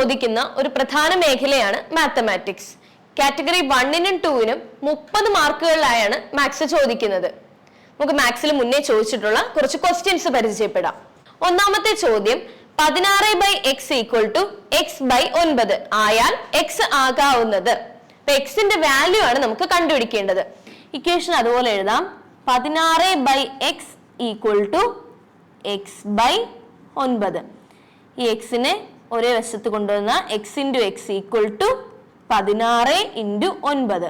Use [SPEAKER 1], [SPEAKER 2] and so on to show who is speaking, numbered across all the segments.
[SPEAKER 1] ചോദിക്കുന്ന ഒരു പ്രധാന മേഖലയാണ് മാത്തമാറ്റിക്സ് കാറ്റഗറി വണ്ണിനും ടൂവിനും മുപ്പത് മാർക്കുകളിലായാണ് മാത്സ് ചോദിക്കുന്നത്. നമുക്ക് മാത്സിൽ മുന്നേ ചോദിച്ചിട്ടുള്ള കുറച്ച് ക്വസ്റ്റ്യൻസ് പരിചയപ്പെടാം. ഒന്നാമത്തെ ചോദ്യം പതിനാറ് by x equal to x by ഒൻപത് ആയാൽ എക്സ് ആകാവുന്നത്. എക്സിന്റെ വാല്യൂ ആണ് നമുക്ക് കണ്ടുപിടിക്കേണ്ടത്. ഇക്വേഷൻ അതുപോലെ എഴുതാം. പതിനാറ് by x equal to x by ഒൻപത്. ഈ എക്സിനെ ഒരേ വശത്ത് കൊണ്ടുവന്ന x into x equal to പതിനാറ് ഇന്റു ഒൻപത്.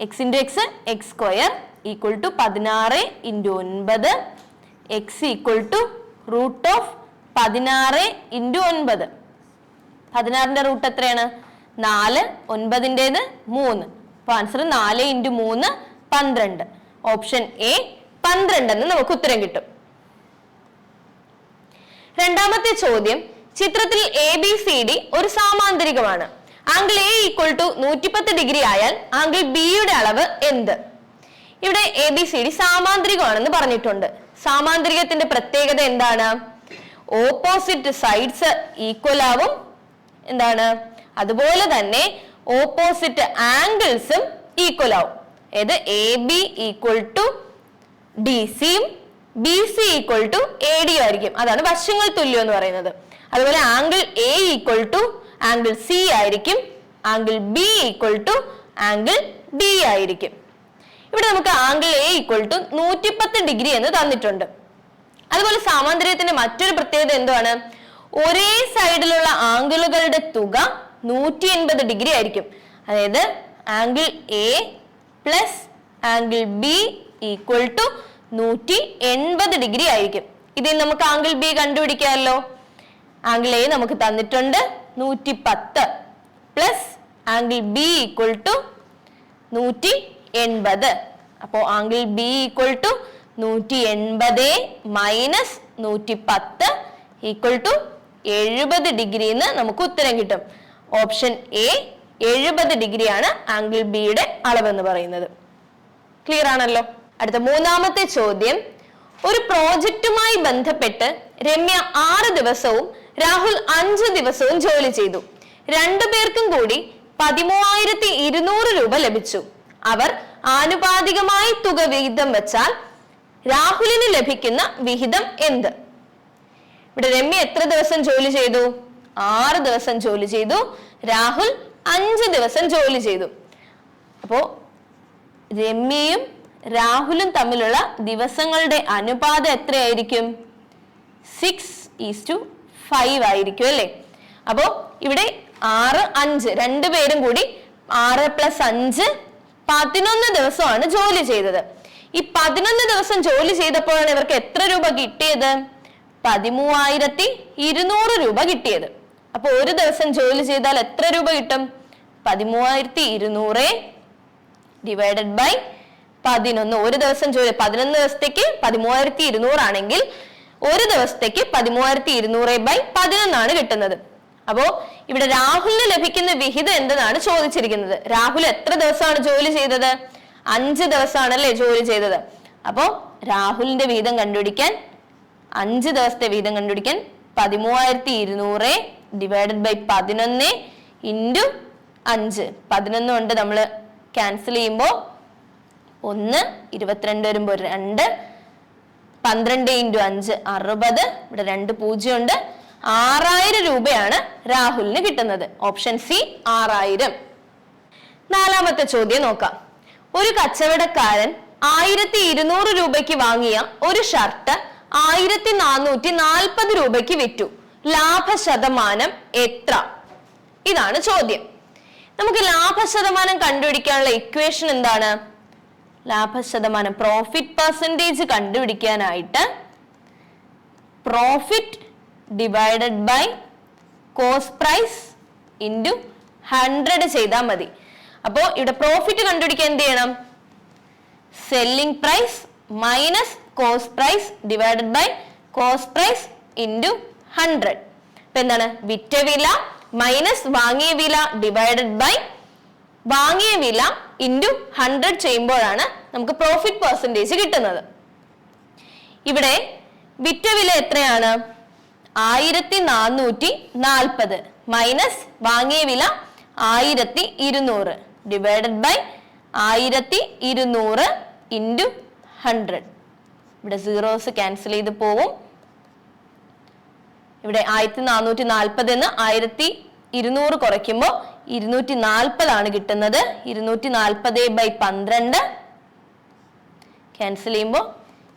[SPEAKER 1] X into x x square equal to പതിനാറ് ഇന്റു ഒൻപത്. X equal to root of പതിനാറ് ഇന്റു ഒൻപത്. പതിനാറിന്റെ റൂട്ട് എത്രയാണ്? നാല് ഒൻപതിന്റെത് മൂന്ന്. അപ്പൊ ആൻസർ നാല് ഇന്റു മൂന്ന് പന്ത്രണ്ട്. ഓപ്ഷൻ എ പന്ത്രണ്ട് എന്ന് നമുക്ക് ഉത്തരം കിട്ടും. രണ്ടാമത്തെ ചോദ്യം ചിത്രത്തിൽ എ ബി സി ഡി ഒരു സാമാന്തരികമാണ്. ആംഗിൾ എ ഈക്വൽ ടു നൂറ്റിപ്പത്ത് ഡിഗ്രി ആയാൽ ആംഗിൾ ബിയുടെ അളവ് എന്ത്? ഇവിടെ എ ബി സി ഡി സാമാന്തരികമാണെന്ന് പറഞ്ഞിട്ടുണ്ട്. സാമാന്തരികത്തിന്റെ പ്രത്യേകത എന്താണ്? ഓപ്പോസിറ്റ് സൈഡ്സ് ഈക്വൽ ആവും. എന്താണ്? അതുപോലെ തന്നെ ഓപ്പോസിറ്റ് ആംഗിൾസും ഈക്വൽ ആവും. ഏത് A B equal to D സിയും B C equal to A D ആയിരിക്കും. അതാണ് വശങ്ങൾ തുല്യം എന്ന് പറയുന്നത്. അതുപോലെ angle A equal to angle C ആയിരിക്കും angle B equal to angle D ആയിരിക്കും. ഇവിടെ നമുക്ക് ആംഗിൾ എ ഈക്വൽ ടു നൂറ്റിപ്പത്ത് ഡിഗ്രി എന്ന് തന്നിട്ടുണ്ട്. അതുപോലെ സാമാന്തര്യത്തിന്റെ മറ്റൊരു പ്രത്യേകത എന്താണ് ഒരേ സൈഡിലുള്ള ആംഗിളുകളുടെ തുക നൂറ്റി എൺപത് ഡിഗ്രി ആയിരിക്കും. അതായത് angle A plus angle B equal to നൂറ്റി എൺപത് ഡിഗ്രി ആയിരിക്കും. ഇതിൽ നമുക്ക് ആംഗിൾ ബി കണ്ടുപിടിക്കാമല്ലോ. ആംഗിൾ എ നമുക്ക് തന്നിട്ടുണ്ട് നൂറ്റി പത്ത് plus angle B equal to നൂറ്റി എൺപത് അപ്പോൾ ആംഗിൾ ബി ഈക്വൽ ടു നൂറ്റി എൺപത് മൈനസ് നൂറ്റി പത്ത് ഈക്വൽ ടു എഴുപത് ഡിഗ്രി എന്ന് നമുക്ക് ഉത്തരം കിട്ടും. ഓപ്ഷൻ എ എഴുപത് ഡിഗ്രിയാണ് ആംഗിൾ ബിയുടെ അളവെന്ന് പറയുന്നത്. ക്ലിയർ ആണല്ലോ? അടുത്ത മൂന്നാമത്തെ ചോദ്യം. ഒരു പ്രോജക്റ്റുമായി ബന്ധപ്പെട്ട് രമ്യ ആറ് ദിവസവും രാഹുൽ അഞ്ച് ദിവസവും ജോലി ചെയ്തു. രണ്ടുപേർക്കും കൂടി പതിമൂവായിരത്തി ഇരുന്നൂറ് രൂപ ലഭിച്ചു. അവർ ആനുപാതികമായി തുക വിഹിതം വെച്ചാൽ രാഹുലിന് ലഭിക്കുന്ന വിഹിതം എന്ത്? ഇവിടെ രമ്യ എത്ര ദിവസം ജോലി ചെയ്തു? ആറ് ദിവസം ജോലി ചെയ്തു. രാഹുൽ അഞ്ച് ദിവസം ജോലി ചെയ്തു. അപ്പോ രമ്യയും രാഹുലും തമ്മിലുള്ള ദിവസങ്ങളുടെ അനുപാതം എത്രയായിരിക്കും? സിക്സ് ഈസ് ടു ഫൈവ് ആയിരിക്കും അല്ലേ? അപ്പോ ഇവിടെ ആറ് അഞ്ച് രണ്ടുപേരും കൂടി ആറ് പ്ലസ് അഞ്ച് പതിനൊന്ന് ദിവസമാണ് ജോലി ചെയ്തത്. ഈ പതിനൊന്ന് ദിവസം ജോലി ചെയ്തപ്പോഴാണ് ഇവർക്ക് എത്ര രൂപ കിട്ടിയത്? പതിമൂവായിരത്തി ഇരുന്നൂറ് രൂപ കിട്ടിയത്. അപ്പൊ ഒരു ദിവസം ജോലി ചെയ്താൽ എത്ര രൂപ കിട്ടും? പതിമൂവായിരത്തി ഇരുന്നൂറ് ഡിവൈഡഡ് ബൈ പതിനൊന്ന്. ഒരു ദിവസം ജോലി പതിനൊന്ന് ദിവസത്തേക്ക് പതിമൂവായിരത്തി ഇരുന്നൂറാണെങ്കിൽ ഒരു ദിവസത്തേക്ക് പതിമൂവായിരത്തി ഇരുന്നൂറ് ബൈ പതിനൊന്നാണ് കിട്ടുന്നത്. അപ്പോ ഇവിടെ രാഹുലിന് ലഭിക്കുന്ന വിഹിതം എന്തെന്നാണ് ചോദിച്ചിരിക്കുന്നത്? രാഹുൽ എത്ര ദിവസമാണ് ജോലി ചെയ്തത്? അഞ്ച് ദിവസമാണ് ദിവസമാണല്ലേ ജോലി ചെയ്തത്? അപ്പോ രാഹുലിന്റെ വീതം കണ്ടുപിടിക്കാൻ അഞ്ച് ദിവസത്തെ വീതം കണ്ടുപിടിക്കാൻ പതിമൂവായിരത്തി ഇരുന്നൂറ് ഡിവൈഡഡ് ബൈ പതിനൊന്ന് ഇന്റു അഞ്ച്. പതിനൊന്ന് കൊണ്ട് നമ്മൾ ക്യാൻസൽ ചെയ്യുമ്പോൾ ഒന്ന് ഇരുപത്തിരണ്ട് വരുമ്പോൾ രണ്ട് പന്ത്രണ്ട് ഇന്റു അഞ്ച് അറുപത്. ഇവിടെ രണ്ട് പൂജ്യം ഉണ്ട് ആറായിരം രൂപയാണ് രാഹുലിന് കിട്ടുന്നത്. ഓപ്ഷൻ സി ആറായിരം. നാലാമത്തെ ചോദ്യം നോക്കാം. ഒരു കച്ചവടക്കാരൻ ആയിരത്തി ഇരുന്നൂറ് രൂപയ്ക്ക് വാങ്ങിയ ഒരു ഷർട്ട് ആയിരത്തി നാനൂറ്റി നാൽപ്പത് രൂപയ്ക്ക് വിറ്റു. ലാഭ ശതമാനം എത്ര? ഇതാണ് ചോദ്യം. നമുക്ക് ലാഭ ശതമാനം കണ്ടുപിടിക്കാനുള്ള ഇക്വേഷൻ എന്താണ്? ലാഭ ശതമാനം പ്രോഫിറ്റ് പെർസെന്റേജ് കണ്ടുപിടിക്കാനായിട്ട് profit divided by cost price into hundred ചെയ്താൽ മതി. അപ്പോൾ ഇവിടെ പ്രോഫിറ്റ് കണ്ടുപിടിക്കാൻ എന്ത് ചെയ്യണം? Selling price minus cost price divided by cost price into hundred അപ്പൊ എന്താണ്? വിറ്റ വില മൈനസ് വാങ്ങിയ വില ഡിവൈഡഡ് ബൈ വാങ്ങിയ വില ഇന്റു ഹൺഡ്രഡ് ചെയ്യുമ്പോഴാണ് നമുക്ക് പ്രോഫിറ്റ് പെർസെന്റേജ് കിട്ടുന്നത്. ഇവിടെ വിറ്റ വില എത്രയാണ്? ആയിരത്തി നാനൂറ്റി നാൽപ്പത് മൈനസ് വാങ്ങിയ വില ആയിരത്തി ഇരുന്നൂറ് ഡിവൈഡഡ് ബൈ ആയിരത്തി ഇരുന്നൂറ് ഇന്റു ഹൺഡ്രഡ് ഇവിടെ സീറോസ് ക്യാൻസൽ ചെയ്ത് പോവും. ഇവിടെ ആയിരത്തി നാനൂറ്റി നാൽപ്പത് എന്ന് ആയിരത്തി ഇരുന്നൂറ് കുറയ്ക്കുമ്പോൾ ഇരുന്നൂറ്റി നാൽപ്പതാണ് കിട്ടുന്നത്. ഇരുന്നൂറ്റി നാൽപ്പത് ബൈ പന്ത്രണ്ട്. ക്യാൻസൽ ചെയ്യുമ്പോൾ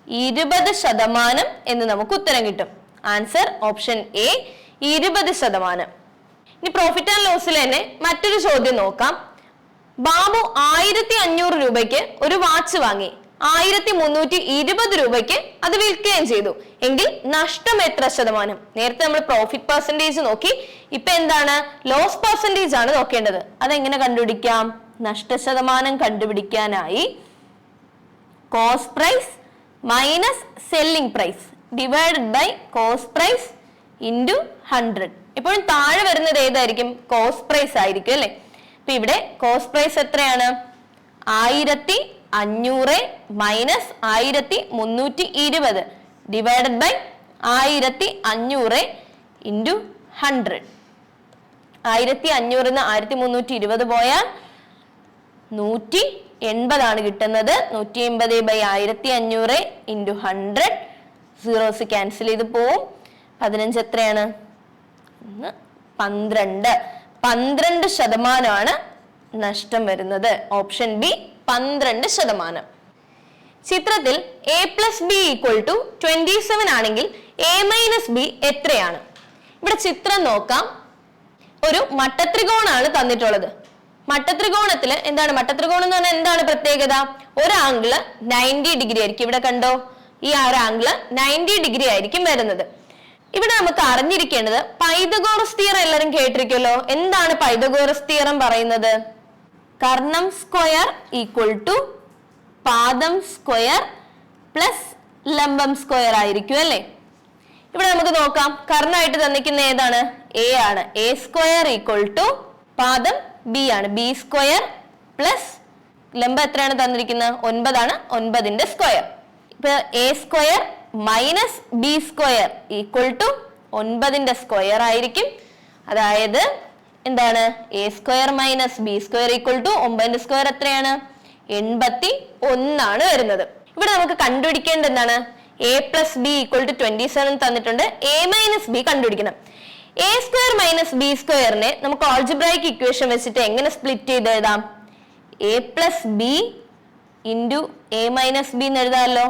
[SPEAKER 1] ഇരുപത് ശതമാനം എന്ന് നമുക്ക് ഉത്തരം കിട്ടും. ആൻസർ ഓപ്ഷൻ എ ഇരുപത് ശതമാനം. ഇനി പ്രോഫിറ്റ് ആൻഡ് ലോസിൽ തന്നെ മറ്റൊരു ചോദ്യം നോക്കാം. ബാബു ആയിരത്തി അഞ്ഞൂറ് രൂപയ്ക്ക് ഒരു വാച്ച് വാങ്ങി. ആയിരത്തി മുന്നൂറ്റി ഇരുപത് രൂപയ്ക്ക് അത് വിൽക്കുകയും ചെയ്തു. എങ്കിൽ നഷ്ടം എത്ര ശതമാനം? നേരത്തെ നമ്മൾ പ്രോഫിറ്റ് പെർസെന്റേജ് നോക്കി. ഇപ്പൊ എന്താണ്? ലോസ് പെർസെന്റേജ് ആണ് നോക്കേണ്ടത്. അതെങ്ങനെ കണ്ടുപിടിക്കാം? നഷ്ട ശതമാനം കണ്ടുപിടിക്കാനായി cost price minus selling price divided by cost price into hundred ഇപ്പോഴും താഴെ വരുന്നത് ഏതായിരിക്കും? കോസ്റ്റ് പ്രൈസ് ആയിരിക്കും അല്ലെ? അപ്പൊ ഇവിടെ കോസ്റ്റ് പ്രൈസ് എത്രയാണ്? ആയിരത്തി അഞ്ഞൂറ് മൈനസ് ആയിരത്തി മുന്നൂറ്റി ഇരുപത് ഡിവൈഡഡ് ബൈ ആയിരത്തി അഞ്ഞൂറ് ഇന്റു ഹൺഡ്രഡ് ആയിരത്തി അഞ്ഞൂറിൽ നിന്ന് ആയിരത്തി മുന്നൂറ്റി ഇരുപത് പോയാൽ നൂറ്റി എൺപതാണ് കിട്ടുന്നത്. നൂറ്റി എൺപത് ബൈ ആയിരത്തി അഞ്ഞൂറ് ഇന്റു ഹൺഡ്രഡ് സീറോസ് ക്യാൻസൽ ചെയ്ത് പോവും. പതിനഞ്ച് എത്രയാണ്? പന്ത്രണ്ട്. പന്ത്രണ്ട് ശതമാനമാണ് നഷ്ടം വരുന്നത്. ഓപ്ഷൻ ബി പന്ത്രണ്ട് ശതമാനം. ചിത്രത്തിൽ A plus B equal to twenty seven ആണെങ്കിൽ എ മൈനസ് ബി എത്രയാണ്? ഇവിടെ ചിത്രം നോക്കാം. ഒരു മട്ടത്രികോണാണ് തന്നിട്ടുള്ളത്. മട്ടത്രികോണത്തിൽ എന്താണ്? മട്ടത്രികോണം എന്ന് പറഞ്ഞാൽ എന്താണ് പ്രത്യേകത? ഒരു ആംഗിൾ നയന്റി ഡിഗ്രി ആയിരിക്കും. ഇവിടെ കണ്ടോ? ഈ ആ ഒരു ആംഗിൾ നയന്റി ഡിഗ്രി ആയിരിക്കും വരുന്നത്. ഇവിടെ നമുക്ക് അറിഞ്ഞിരിക്കേണ്ടത് പൈതഗോറസ് തിയറം എല്ലാവരും കേട്ടിരിക്കുമല്ലോ. എന്താണ് പൈതഗോറസ് തിയറം പറയുന്നത്? കർണം സ്ക്വയർ ഈക്വൽ ടു പാദം സ്ക്വയർ പ്ലസ് ലംബം സ്ക്വയർ ആയിരിക്കും അല്ലേ? ഇവിടെ നമുക്ക് നോക്കാം. കർണമായിട്ട് തന്നിരിക്കുന്ന ഏതാണ്? എ ആണ്. എ സ്ക്വയർ ഈക്വൽ ടു പാദം ബി ആണ്. ബി സ്ക്വയർ പ്ലസ് ലംബം എത്രയാണ് തന്നിരിക്കുന്നത്? ഒൻപതാണ്. ഒൻപതിന്റെ സ്ക്വയർ. ഇപ്പൊ A square minus B square equal to ഒൻപതിന്റെ square ആയിരിക്കും. അതായത് എന്താണ്? A square minus B square equal to ഒമ്പതിന്റെ square എത്രയാണ്? എൺപത്തി ഒന്നാണ് വരുന്നത്. ഇവിടെ നമുക്ക് കണ്ടുപിടിക്കേണ്ടത് എന്താണ്? A plus B equal to twenty seven തന്നിട്ടുണ്ട്. എ മൈനസ് ബി കണ്ടുപിടിക്കണം. എ സ്ക്വയർ മൈനസ് ബി സ്ക്വയറിനെ നമുക്ക് ഓൾജിബ്രൈക്ക് ഇക്വേഷൻ വെച്ചിട്ട് എങ്ങനെ സ്പ്ലിറ്റ് ചെയ്ത് എഴുതാം? A plus B into A minus B എന്ന് എഴുതാമല്ലോ.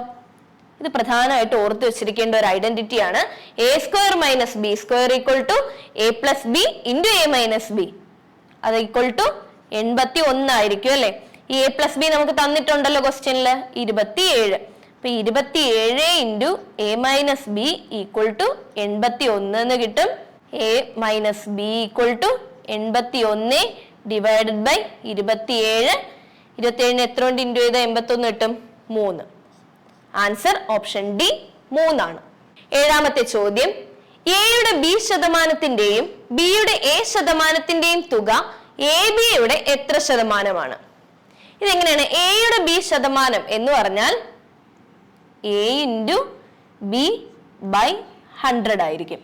[SPEAKER 1] ഇത് പ്രധാനമായിട്ട് ഓർത്ത് വെച്ചിരിക്കേണ്ട ഒരു ഐഡന്റിറ്റി ആണ്. A square minus B square equal to A plus B into A minus B അത് ഈക്വൽ ടു എൺപത്തി ഒന്നായിരിക്കും അല്ലെ? ഈ എ പ്ലസ് ബി നമുക്ക് തന്നിട്ടുണ്ടല്ലോ ക്വസ്റ്റ്യനിൽ ഇരുപത്തിയേഴ്. അപ്പൊ ഇരുപത്തിയേഴ് into A minus B equal to എൺപത്തി ഒന്ന് എന്ന് കിട്ടും. A minus B equal to എൺപത്തി ഒന്ന് ഡിവൈഡഡ് ബൈ ഇരുപത്തിയേഴ്. ഇരുപത്തിയേഴിന് എത്ര കൊണ്ട് ഇന്റു ചെയ്താൽ എൺപത്തി ഒന്ന് കിട്ടും? മൂന്ന്. ആൻസർ ഓപ്ഷൻ ഡി മൂന്നാണ്. ഏഴാമത്തെ ചോദ്യം. എയുടെ ബി ശതമാനത്തിന്റെയും ബിയുടെ എ ശതമാനത്തിന്റെയും തുക എ ബിയുടെ എത്ര ശതമാനമാണ്? ഇതെങ്ങനെയാണ്? എയുടെ ബി ശതമാനം എന്ന് പറഞ്ഞാൽ A into B by hundred ആയിരിക്കും.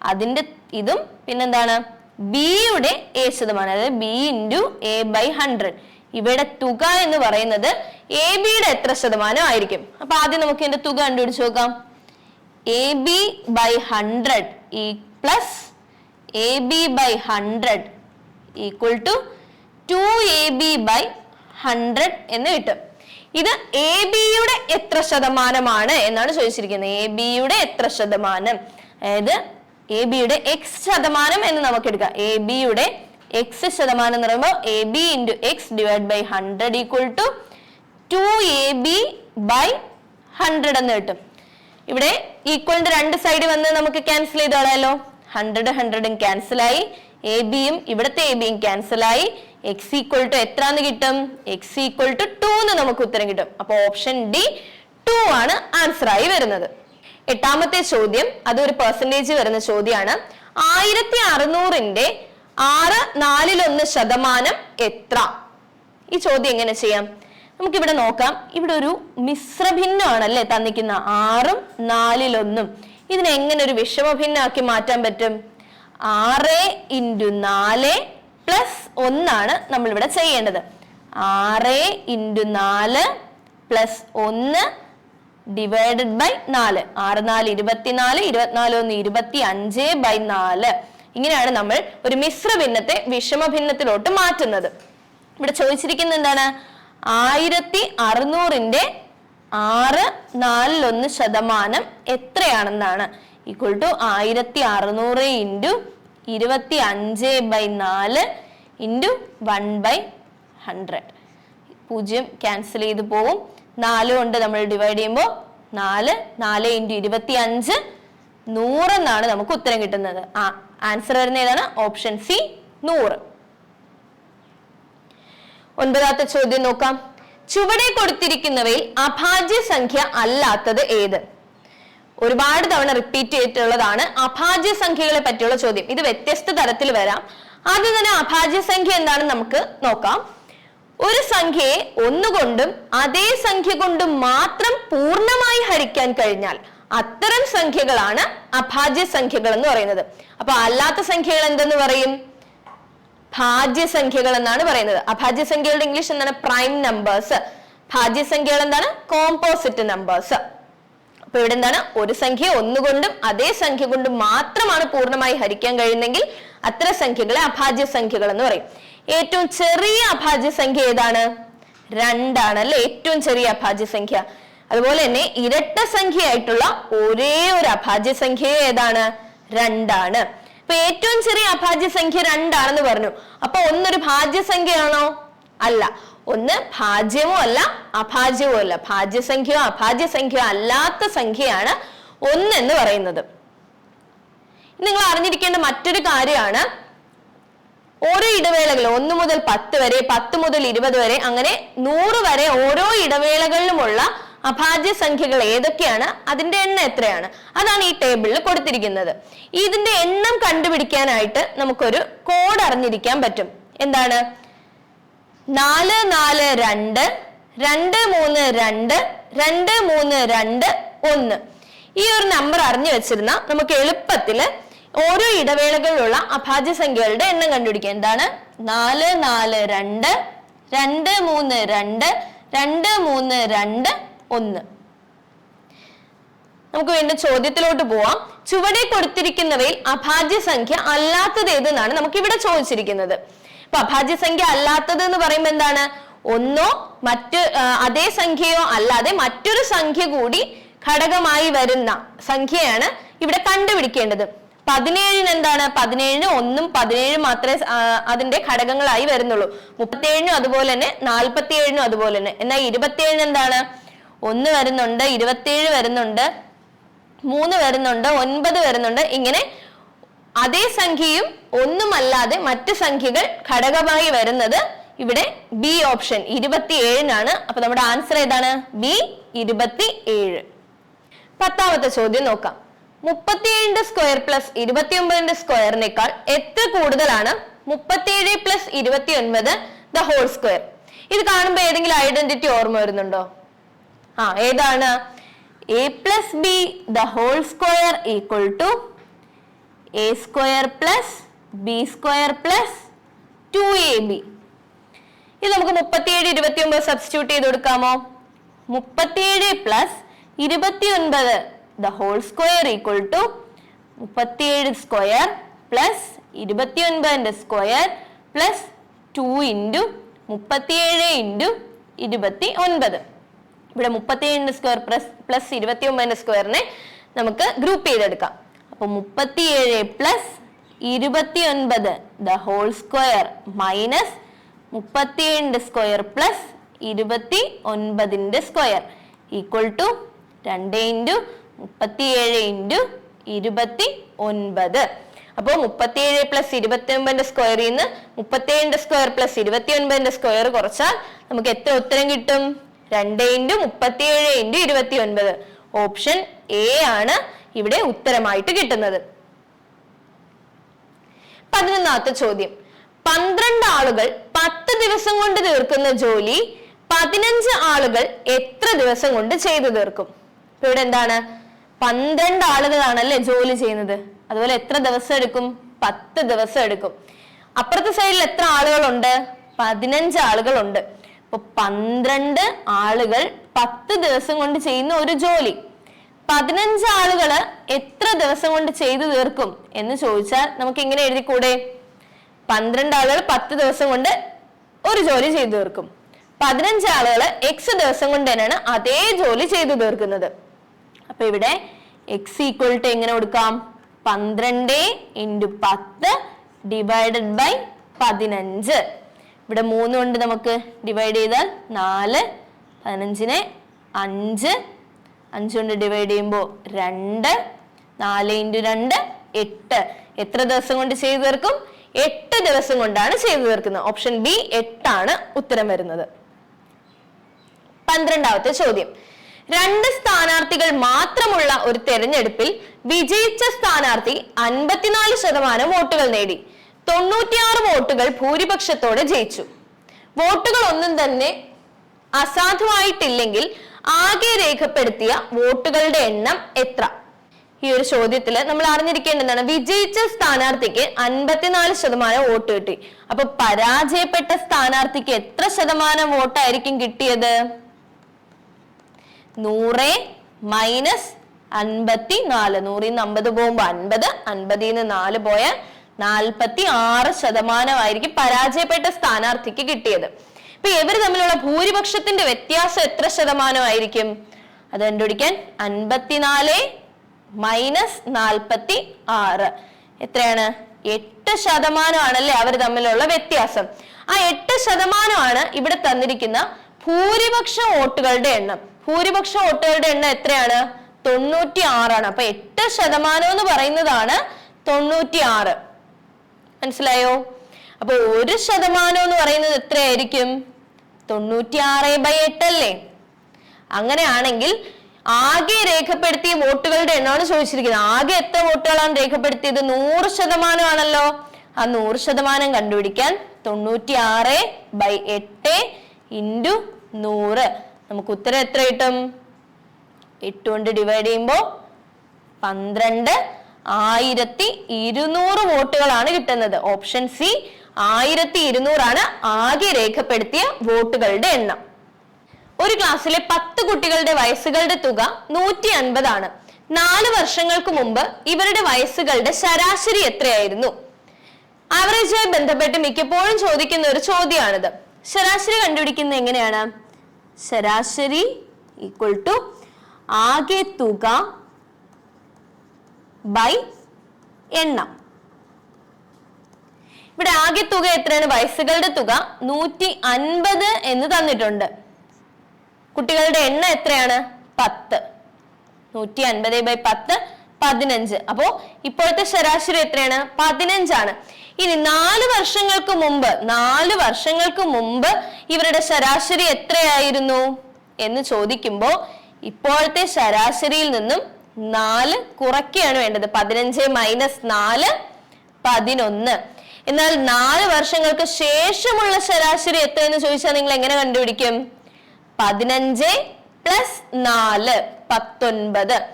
[SPEAKER 1] അതിന്റെ ഇതും പിന്നെന്താണ്? ബിയുടെ എ ശതമാനം അതായത് B into A by hundred ഇവിടെ തുക എന്ന് പറയുന്നത് എ ബിയുടെ എത്ര ശതമാനം ആയിരിക്കും? അപ്പൊ ആദ്യം നമുക്ക് ഇതിന്റെ തുക കണ്ടുപിടിച്ച് നോക്കാം. എ ബി ബൈ ഹൺഡ്രഡ് ഈ plus A B by hundred equal to two A B by hundred എന്ന് കിട്ടും. ഇത് എ ബിയുടെ എത്ര ശതമാനമാണ് എന്നാണ് ചോദിച്ചിരിക്കുന്നത്. എ ബിയുടെ എത്ര ശതമാനം? അതായത് എ ബിയുടെ എക്സ് ശതമാനം എന്ന് നമുക്ക് എടുക്കാം. എ ബിയുടെ എക്സ് ശതമാനം എന്ന് പറയുമ്പോൾ A B into x divide by hundred equal to two A B by hundred എന്ന് കിട്ടും. ഇവിടെ ഈക്വലിന്റെ രണ്ട് സൈഡ് വന്ന് നമുക്ക് ക്യാൻസൽ ചെയ്ത് കളയാലോ. ഹൺഡ്രഡ് ഹൺഡ്രഡും ക്യാൻസലായി എ ബിയും ഇവിടുത്തെ എ ബിയും ക്യാൻസലായി എക്സ് ഈക്വൽ ടു എത്ര എന്ന് കിട്ടും? എക്സ് ഈക്വൽ ടു ടു എന്ന് നമുക്ക് ഉത്തരം കിട്ടും. അപ്പോൾ ഓപ്ഷൻ ഡി ടു ആണ് ആൻസർ ആയി വരുന്നത്. എട്ടാമത്തെ ചോദ്യം അതൊരു പെർസെന്റേജ് വരുന്ന ചോദ്യമാണ്. ആയിരത്തി അറുന്നൂറിന്റെ ആറ് നാലിലൊന്ന് ശതമാനം എത്ര? ഈ ചോദ്യം എങ്ങനെ ചെയ്യാം? നമുക്കിവിടെ നോക്കാം. ഇവിടെ ഒരു മിശ്രഭിന്നമാണ് അല്ലേ തന്നിക്കുന്ന ആറും നാലിലൊന്നും. ഇതിനെ എങ്ങനെ ഒരു വിഷമഭിന്നാക്കി മാറ്റാൻ പറ്റും? ആറ് ഇന്റു നാല് പ്ലസ് ഒന്നാണ് നമ്മളിവിടെ ചെയ്യേണ്ടത്. ആറ് ഇന്റു നാല് പ്ലസ് ഒന്ന് ഡിവൈഡഡ് ബൈ നാല്. ആറ് നാല് ഇരുപത്തിനാല് ഇരുപത്തിനാല് ഒന്ന് ഇരുപത്തി അഞ്ച് ബൈ നാല്. ഇങ്ങനെയാണ് നമ്മൾ ഒരു മിശ്ര ഭിന്നത്തെ വിഷമ ഭിന്നത്തിലോട്ട് മാറ്റുന്നത്. ഇവിടെ ചോദിച്ചിരിക്കുന്നത് എന്താണ്? ആയിരത്തി അറുന്നൂറിന്റെ ആറ് നാലിലൊന്ന് ശതമാനം എത്രയാണെന്നാണ്. ഈക്വൽ ടു ആയിരത്തി അറുന്നൂറ് ഇന്റു ഇരുപത്തി അഞ്ച് ബൈ നാല് ഇന്റു വൺ ബൈ ഹൺഡ്രഡ് പൂജ്യം ക്യാൻസൽ ചെയ്ത് പോവും. നാല് കൊണ്ട് നമ്മൾ ഡിവൈഡ് ചെയ്യുമ്പോൾ നാല് നാല് ഇന്റു ഇരുപത്തി അഞ്ച് നൂറെന്നാണ് നമുക്ക് ഉത്തരം കിട്ടുന്നത്. ആ ആൻസർ വരുന്ന ഏതാണ്? ഓപ്ഷൻ സി നൂറ്. ഒൻപതാമത്തെ ചോദ്യം നോക്കാം. ചുവടെ കൊടുത്തിരിക്കുന്നവയിൽ അഭാജ്യ സംഖ്യ അല്ലാത്തത് ഏത്? ഒരുപാട് തവണ റിപ്പീറ്റ് ചെയ്തിട്ടുള്ളതാണ് അഭാജ്യ സംഖ്യകളെ പറ്റിയുള്ള ചോദ്യം. ഇത് വ്യത്യസ്ത തരത്തിൽ വരാം. ആദ്യം തന്നെ അഭാജ്യ സംഖ്യ എന്താണെന്ന് നമുക്ക് നോക്കാം. ഒരു സംഖ്യയെ ഒന്നുകൊണ്ടും അതേ സംഖ്യ കൊണ്ടും മാത്രം പൂർണമായി ഹരിക്കാൻ കഴിഞ്ഞാൽ അത്തരം സംഖ്യകളാണ് അഭാജ്യ സംഖ്യകൾ എന്ന് പറയുന്നത്. അപ്പൊ അല്ലാത്ത സംഖ്യകൾ എന്തെന്ന് പറയും? ഭാജ്യസംഖ്യകൾ എന്നാണ് പറയുന്നത്. അഭാജ്യ സംഖ്യകളുടെ ഇംഗ്ലീഷ് എന്താണ്? പ്രൈം നമ്പേഴ്സ് ഭാജ്യസംഖ്യകൾ എന്താണ്? കോമ്പോസിറ്റ് നമ്പേഴ്സ് അപ്പൊ ഇവിടെ എന്താണ്? ഒരു സംഖ്യ ഒന്നുകൊണ്ടും അതേ സംഖ്യ കൊണ്ടും മാത്രമാണ് പൂർണമായി ഹരിക്കാൻ കഴിയുന്നെങ്കിൽ അത്തരം സംഖ്യകളെ അഭാജ്യ സംഖ്യകൾ എന്ന് പറയും. ഏറ്റവും ചെറിയ അഭാജ്യ സംഖ്യ ഏതാണ്? രണ്ടാണ് അല്ലെ? ഏറ്റവും ചെറിയ അഭാജ്യ സംഖ്യ. അതുപോലെ തന്നെ ഇരട്ട സംഖ്യയായിട്ടുള്ള ഒരേ ഒരു അഭാജ്യ സംഖ്യ ഏതാണ്? രണ്ടാണ്. ഇപ്പൊ ഏറ്റവും ചെറിയ അഭാജ്യ സംഖ്യ രണ്ടാണെന്ന് പറഞ്ഞു. അപ്പൊ ഒന്നൊരു ഭാജ്യ സംഖ്യയാണോ? അല്ല. ഒന്ന് ഭാജ്യമോ അല്ല അഭാജ്യമോ അല്ല. ഭാജ്യസംഖ്യയോ അഭാജ്യ സംഖ്യയോ അല്ലാത്ത സംഖ്യയാണ് ഒന്ന് എന്ന് പറയുന്നത് നിങ്ങൾ അറിഞ്ഞിരിക്കേണ്ട മറ്റൊരു കാര്യമാണ്. ഓരോ ഇടവേളകൾ ഒന്ന് മുതൽ പത്ത് വരെ പത്ത് മുതൽ ഇരുപത് വരെ അങ്ങനെ നൂറ് വരെ ഓരോ ഇടവേളകളിലുമുള്ള അഭാജ്യ സംഖ്യകൾ ഏതൊക്കെയാണ്? അതിന്റെ എണ്ണം എത്രയാണ്? അതാണ് ഈ ടേബിളിൽ കൊടുത്തിരിക്കുന്നത്. ഇതിന്റെ എണ്ണം കണ്ടുപിടിക്കാനായിട്ട് നമുക്കൊരു കോഡ് അറിഞ്ഞിരിക്കാൻ പറ്റും. എന്താണ്? നാല് നാല് രണ്ട് രണ്ട് മൂന്ന് രണ്ട് രണ്ട് മൂന്ന് രണ്ട് ഒന്ന്. ഈ ഒരു നമ്പർ അറിഞ്ഞു വെച്ചിരുന്ന നമുക്ക് എളുപ്പത്തിൽ ഓരോ ഇടവേളകളിലുള്ള അഭാജ്യ സംഖ്യകളുടെ എണ്ണം കണ്ടുപിടിക്കാം. എന്താണ്? നാല് നാല് രണ്ട് രണ്ട് മൂന്ന് രണ്ട് രണ്ട് മൂന്ന് രണ്ട് ഒന്ന്. നമുക്ക് വീണ്ടും ചോദ്യത്തിലോട്ട് പോവാം. ചുവടെ കൊടുത്തിരിക്കുന്നവയിൽ അഭാജ്യ സംഖ്യ അല്ലാത്തത് ഏതെന്നാണ് നമുക്ക് ഇവിടെ ചോദിച്ചിരിക്കുന്നത്. അപ്പൊ അഭാജ്യ സംഖ്യ അല്ലാത്തത് എന്ന് പറയുമ്പോൾ എന്താണ്? ഒന്നോ മറ്റ് അതേ സംഖ്യയോ അല്ലാതെ മറ്റൊരു സംഖ്യ കൂടി ഘടകമായി വരുന്ന സംഖ്യയാണ് ഇവിടെ കണ്ടുപിടിക്കേണ്ടത്. പതിനേഴിന് എന്താണ്? പതിനേഴിന് ഒന്നും പതിനേഴ് മാത്രമേ അതിന്റെ ഘടകങ്ങളായി വരുന്നുള്ളൂ. മുപ്പത്തിയേഴിനും അതുപോലെ തന്നെ നാൽപ്പത്തിയേഴിനും അതുപോലെ തന്നെ. എന്നാൽ ഇരുപത്തിയേഴിന് എന്താണ്? ഒന്ന് വരുന്നുണ്ട് ഇരുപത്തിയേഴ് വരുന്നുണ്ട് മൂന്ന് വരുന്നുണ്ട് ഒൻപത് വരുന്നുണ്ട്. ഇങ്ങനെ അതേ സംഖ്യയും ഒന്നുമല്ലാതെ മറ്റ് സംഖ്യകൾ ഘടകമായി വരുന്നത് ഇവിടെ ബി ഓപ്ഷൻ ഇരുപത്തി ഏഴിനാണ് അപ്പൊ നമ്മുടെ ആൻസർ ഏതാണ്? ബി ഇരുപത്തി ഏഴ് പത്താമത്തെ ചോദ്യം നോക്കാം. മുപ്പത്തിയേഴിന്റെ സ്ക്വയർ പ്ലസ് ഇരുപത്തി ഒമ്പതിന്റെ സ്ക്വയറിനേക്കാൾ എത്ര കൂടുതലാണ്? മുപ്പത്തിയേഴ് പ്ലസ് ഇരുപത്തി ഒൻപത് ദ ഹോൾ സ്ക്വയർ ഇത് കാണുമ്പോൾ ഏതെങ്കിലും ഐഡന്റിറ്റി ഓർമ്മ വരുന്നുണ്ടോ? ആ ഏതാണ്? A plus B the whole square equal to A square plus B square plus two A B ഇത് നമുക്ക് മുപ്പത്തിയേഴ് ഇരുപത്തി ഒമ്പത് സബ്സ്റ്റിറ്റ്യൂട്ട് ചെയ്ത് കൊടുക്കാമോ? മുപ്പത്തിയേഴ് പ്ലസ് ഇരുപത്തി ഒൻപത് the whole square equal to മുപ്പത്തിയേഴ് സ്ക്വയർ പ്ലസ് ഇരുപത്തി ഒൻപതിന്റെ സ്ക്വയർ പ്ലസ് ടു ഇന്റു മുപ്പത്തിയേഴ് ഇന്റു ഇരുപത്തി ഒൻപത് ഇവിടെ മുപ്പത്തിയേഴിന്റെ സ്ക്വയർ പ്ലസ് പ്ലസ് ഇരുപത്തി ഒമ്പതിന്റെ സ്ക്വയറിനെ നമുക്ക് ഗ്രൂപ്പ് ചെയ്തെടുക്കാം. അപ്പൊ മുപ്പത്തിയേഴ് പ്ലസ് ഇരുപത്തി ഒൻപത് ദ ഹോൾ സ്ക്വയർ മൈനസ് മുപ്പത്തിയേഴിന്റെ സ്ക്വയർ പ്ലസ് ഇരുപത്തി ഒൻപതിന്റെ സ്ക്വയർ ഈക്വൽ ടു രണ്ട് ഇന്റു മുപ്പത്തിയേഴ് ഇന്റു ഇരുപത്തി ഒൻപത് അപ്പോൾ മുപ്പത്തിയേഴ് പ്ലസ് ഇരുപത്തി ഒൻപതിന്റെ സ്ക്വയറിൽ നിന്ന് മുപ്പത്തിയേഴിന്റെ സ്ക്വയർ പ്ലസ് ഇരുപത്തി ഒൻപതിന്റെ സ്ക്വയർ കുറച്ചാൽ നമുക്ക് എത്ര ഉത്തരം കിട്ടും? രണ്ട് ഇന്റു മുപ്പത്തിയേഴ് ഇന്റു ഇരുപത്തി ഒൻപത് ഓപ്ഷൻ എ ആണ് ഇവിടെ ഉത്തരമായിട്ട് കിട്ടുന്നത്. പതിനൊന്നാമത്തെ ചോദ്യം. പന്ത്രണ്ട് ആളുകൾ പത്ത് ദിവസം കൊണ്ട് തീർക്കുന്ന ജോലി പതിനഞ്ച് ആളുകൾ എത്ര ദിവസം കൊണ്ട് ചെയ്തു തീർക്കും? ഇവിടെ എന്താണ്? പന്ത്രണ്ട് ആളുകളാണല്ലേ ജോലി ചെയ്യുന്നത്. അതുപോലെ എത്ര ദിവസം എടുക്കും? പത്ത് ദിവസം എടുക്കും. അപ്പുറത്തെ സൈഡിൽ എത്ര ആളുകളുണ്ട്? പതിനഞ്ച് ആളുകളുണ്ട്. അപ്പൊ പന്ത്രണ്ട് ആളുകൾ പത്ത് ദിവസം കൊണ്ട് ചെയ്യുന്ന ഒരു ജോലി. പതിനഞ്ച് ആളുകൾ എത്ര ദിവസം കൊണ്ട് ചെയ്തു തീർക്കും എന്ന് ചോദിച്ചാൽ നമുക്ക് എങ്ങനെ എഴുതിക്കൂടെ? പന്ത്രണ്ട് ആളുകൾ പത്ത് ദിവസം കൊണ്ട് ഒരു ജോലി ചെയ്തു തീർക്കും. പതിനഞ്ച് ആളുകൾ എക്സ് ദിവസം കൊണ്ട് തന്നെയാണ് അതേ ജോലി ചെയ്തു തീർക്കുന്നത്. അപ്പൊ ഇവിടെ എക്സ് ഈക്വൽ ടു എങ്ങനെ കൊടുക്കാം? പന്ത്രണ്ട് ഇന്റു പത്ത് ഡിവൈഡഡ് ബൈ പതിനഞ്ച്. ഇവിടെ മൂന്ന് കൊണ്ട് നമുക്ക്. ഡിവൈഡ് ചെയ്താൽ നാല് പതിനഞ്ചിനെ അഞ്ച്. അഞ്ച് കൊണ്ട് ഡിവൈഡ് ചെയ്യുമ്പോൾ രണ്ട്. നാല് ഇന്റു രണ്ട് എട്ട്. എത്ര ദിവസം കൊണ്ട് ചെയ്തു തീർക്കും? എട്ട് ദിവസം കൊണ്ടാണ് ചെയ്തു തീർക്കുന്നത്. ഓപ്ഷൻ ബി എട്ടാണ് ഉത്തരം വരുന്നത്. പന്ത്രണ്ടാമത്തെ ചോദ്യം. രണ്ട് സ്ഥാനാർത്ഥികൾ മാത്രമുള്ള ഒരു തെരഞ്ഞെടുപ്പിൽ വിജയിച്ച സ്ഥാനാർത്ഥി അൻപത്തിനാല് ശതമാനം വോട്ടുകൾ നേടി. തൊണ്ണൂറ്റിയാറ് വോട്ടുകൾ ഭൂരിപക്ഷത്തോടെ ജയിച്ചു. വോട്ടുകൾ ഒന്നും തന്നെ അസാധുവായിട്ടില്ലെങ്കിൽ ആകെ രേഖപ്പെടുത്തിയ വോട്ടുകളുടെ എണ്ണം എത്ര? ഈ ഒരു ചോദ്യത്തിൽ നമ്മൾ അറിഞ്ഞിരിക്കേണ്ടതാണ് വിജയിച്ച സ്ഥാനാർത്ഥിക്ക് അൻപത്തിനാല് ശതമാനം വോട്ട് കിട്ടി. അപ്പൊ പരാജയപ്പെട്ട സ്ഥാനാർത്ഥിക്ക് എത്ര ശതമാനം വോട്ടായിരിക്കും കിട്ടിയത്? നൂറ് മൈനസ് അൻപത്തി നാല് നൂറിൽ നിന്ന് അമ്പത് പോകുമ്പോ അൻപത് അൻപതിൽ നിന്ന് നാല് പോയാൽ നാൽപ്പത്തി ആറ് ശതമാനമായിരിക്കും പരാജയപ്പെട്ട സ്ഥാനാർത്ഥിക്ക് കിട്ടിയത്. ഇപ്പൊ ഇവർ തമ്മിലുള്ള ഭൂരിപക്ഷത്തിന്റെ വ്യത്യാസം എത്ര ശതമാനമായിരിക്കും? അത് കണ്ടുപിടിക്കാൻ അൻപത്തിനാല് മൈനസ് നാൽപ്പത്തി ആറ് എത്രയാണ്? എട്ട് ശതമാനമാണല്ലേ അവർ തമ്മിലുള്ള വ്യത്യാസം. ആ എട്ട് ശതമാനമാണ് ഇവിടെ തന്നിരിക്കുന്ന ഭൂരിപക്ഷ വോട്ടുകളുടെ എണ്ണം. ഭൂരിപക്ഷ വോട്ടുകളുടെ എണ്ണം എത്രയാണ്? തൊണ്ണൂറ്റി ആറാണ് അപ്പൊ എട്ട് ശതമാനം എന്ന് പറയുന്നതാണ് തൊണ്ണൂറ്റി ആറ് മനസ്സിലായോ? അപ്പൊ ഒരു ശതമാനം എന്ന് പറയുന്നത് എത്രയായിരിക്കും? തൊണ്ണൂറ്റി ആറ് ബൈ എട്ടല്ലേ അങ്ങനെയാണെങ്കിൽ ആകെ രേഖപ്പെടുത്തിയ വോട്ടുകളുടെ എണ്ണമാണ് ചോദിച്ചിരിക്കുന്നത്. ആകെ എത്ര വോട്ടുകളാണ് രേഖപ്പെടുത്തിയത്? നൂറ് ശതമാനമാണല്ലോ. ആ നൂറ് ശതമാനം കണ്ടുപിടിക്കാൻ തൊണ്ണൂറ്റി ആറ് ബൈ എട്ട് ഇന്റു നൂറ്. നമുക്ക് ഉത്തരം എത്ര കിട്ടും? എട്ട് കൊണ്ട് ഡിവൈഡ് ചെയ്യുമ്പോൾ പന്ത്രണ്ട് ആയിരത്തി ഇരുന്നൂറ് വോട്ടുകളാണ് കിട്ടുന്നത്. ഓപ്ഷൻ സി ആയിരത്തി ഇരുന്നൂറാണ് ആകെ രേഖപ്പെടുത്തിയ വോട്ടുകളുടെ എണ്ണം. ഒരു ക്ലാസ്സിലെ പത്ത് കുട്ടികളുടെ വയസ്സുകളുടെ തുക നൂറ്റി അൻപതാണ്. നാല് വർഷങ്ങൾക്ക് മുമ്പ് ഇവരുടെ വയസ്സുകളുടെ ശരാശരി എത്രയായിരുന്നു? ആവറേജുമായി ബന്ധപ്പെട്ട് മിക്കപ്പോഴും ചോദിക്കുന്ന ഒരു ചോദ്യമാണിത്. ശരാശരി കണ്ടുപിടിക്കുന്നത് എങ്ങനെയാണ്? ശരാശരി ഈക്വൽ ടു ആകെ തുക ബൈ എണ്ണം. ഇവിടെ ആകെ തുക എത്രയാണ്? വയസ്സുകളുടെ തുക നൂറ്റി അൻപത് എന്ന് തന്നിട്ടുണ്ട്. കുട്ടികളുടെ എണ്ണം എത്രയാണ്? പത്ത്. നൂറ്റി അൻപത് ബൈ പത്ത് പതിനഞ്ച്. അപ്പോ ഇപ്പോഴത്തെ ശരാശരി എത്രയാണ്? പതിനഞ്ചാണ്. ഇനി നാല് വർഷങ്ങൾക്ക് മുമ്പ് നാല് വർഷങ്ങൾക്ക് മുമ്പ് ഇവരുടെ ശരാശരി എത്രയായിരുന്നു? എന്ന് ചോദിക്കുമ്പോ ഇപ്പോഴത്തെ ശരാശരിയിൽ നിന്നും നാല് കുറയ്ക്കുകയാണ് വേണ്ടത്. പതിനഞ്ച് മൈനസ് നാല് പതിനൊന്ന്. എന്നാൽ നാല് വർഷങ്ങൾക്ക് ശേഷമുള്ള ശരാശരി എത്രയെന്ന് ചോദിച്ചാൽ നിങ്ങൾ എങ്ങനെ കണ്ടുപിടിക്കും? പതിനഞ്ച് പ്ലസ് നാല് പത്തൊൻപത്.